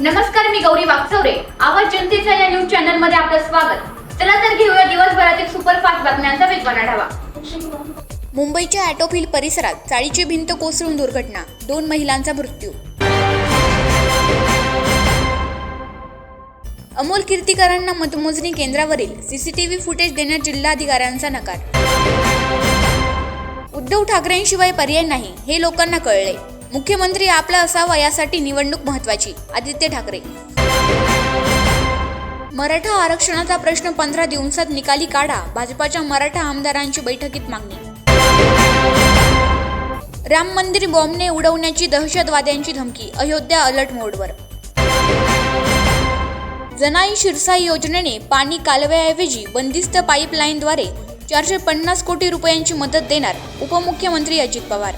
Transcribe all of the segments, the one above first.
नमस्कार आवाज जनतेच्या या न्यूज चॅनलमध्ये आपलं स्वागत. चला तर घेऊया दिवसभरातील सुपरफास्ट बातम्यांचा वेगवान आढावा. मुंबईच्या ॲटोफिल परिसरात चाळीची भिंत कोसळून दुर्घटना. दोन महिलांचा मृत्यू. अमोल कीर्तीकरांना मतमोजणी केंद्रावरील सीसीटीव्ही फुटेज देण्यात जिल्हाधिकाऱ्यांचा नकार. उद्धव ठाकरेंशिवाय पर्याय नाही हे लोकांना कळले. मुख्यमंत्री आपला असावा यासाठी निवडणूक महत्वाची. आदित्य ठाकरे. मराठा आरक्षणाचा प्रश्न पंधरा दिवसात निकाली काढा. भाजपाच्या मराठा आमदारांची बैठकीत मागणी. राम मंदिर बॉम्बने उडवण्याची दहशतवाद्यांची धमकी. अयोध्या अलर्ट मोडवर. जनाई शिरसाई योजनेने पाणी कालव्याऐवजी बंदिस्त पाईपलाईनद्वारे चारशे पन्नास कोटी रुपयांची मदत देणार उपमुख्यमंत्री अजित पवार.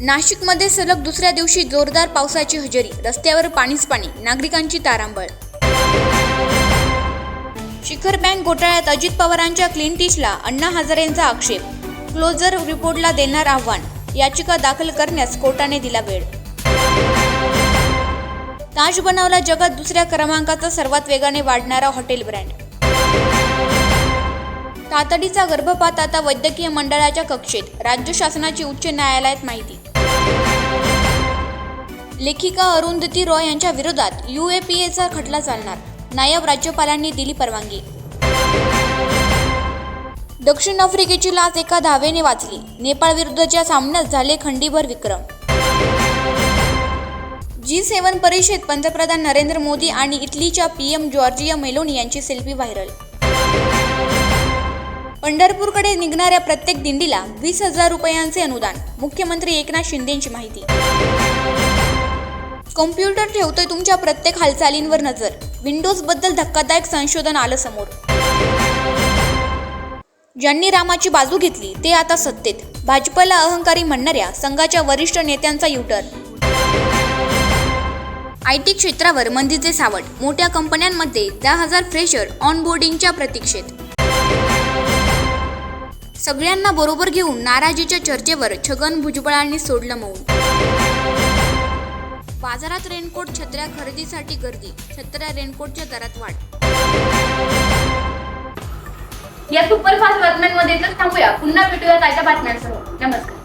नाशिकमध्ये सलग दुसऱ्या दिवशी जोरदार पावसाची हजेरी. रस्त्यावर पाणीच पाणी नागरिकांची तारांबळ. शिखर बँक घोटाळ्यात अजित पवारांच्या क्लीन टीचला अण्णा हजारेंचा आक्षेप. क्लोजर रिपोर्टला देणार आव्हान. याचिका दाखल करण्यास कोर्टाने दिला वेळ. ताज बनवला जगात दुसऱ्या क्रमांकाचा सर्वात वेगाने वाढणारा हॉटेल ब्रँड. तातडीचा गर्भपात आता वैद्यकीय मंडळाच्या कक्षेत. राज्य शासनाची उच्च न्यायालयात माहिती. लेखिका अरुंधती रॉय यांच्या विरोधात युएपीएचा खटला चालणार. नायब राज्यपालांनी दिली परवानगी. दक्षिण आफ्रिकेची लाच एका धावेने वाचली. नेपाळ विरुद्धच्या सामन्यात झाले खंडीभर विक्रम. जी सेवन परिषद पंतप्रधान नरेंद्र मोदी आणि इटलीच्या पीएम जॉर्जिया मेलोनी यांची सेल्फी व्हायरल. पंढरपूरकडे निघणाऱ्या प्रत्येक दिंडीला वीस हजार रुपयांचे अनुदान. मुख्यमंत्री एकनाथ शिंदेची माहिती. कॉम्प्युटर ठेवतोय तुमच्या प्रत्येक हालचालींवर नजर. विंडोजबद्दल धक्कादायक संशोधन आलं समोर. ज्यांनी रामाची बाजू घेतली ते आता सत्तेत. भाजपला अहंकारी म्हणणाऱ्या संघाच्या वरिष्ठ नेत्यांचा युटर्न आय टी क्षेत्रावर मंदीचे सावट. मोठ्या कंपन्यांमध्ये दहा हजार फ्रेशर ऑनबोर्डिंगच्या प्रतीक्षेत. सगळ्यांना बरोबर घेऊन नाराजीच्या चर्चेवर छगन भुजबळांनी सोडलं मौन. बाजारात रेनकोट छत्र्या खरेदीसाठी गर्दी छत्र्या रेनकोटच्या दरात वाढ. या सुपरफास्ट बातम्यांमध्ये तर थांबूया. पुन्हा भेटूया ताज्या बातम्यांसह. नमस्कार.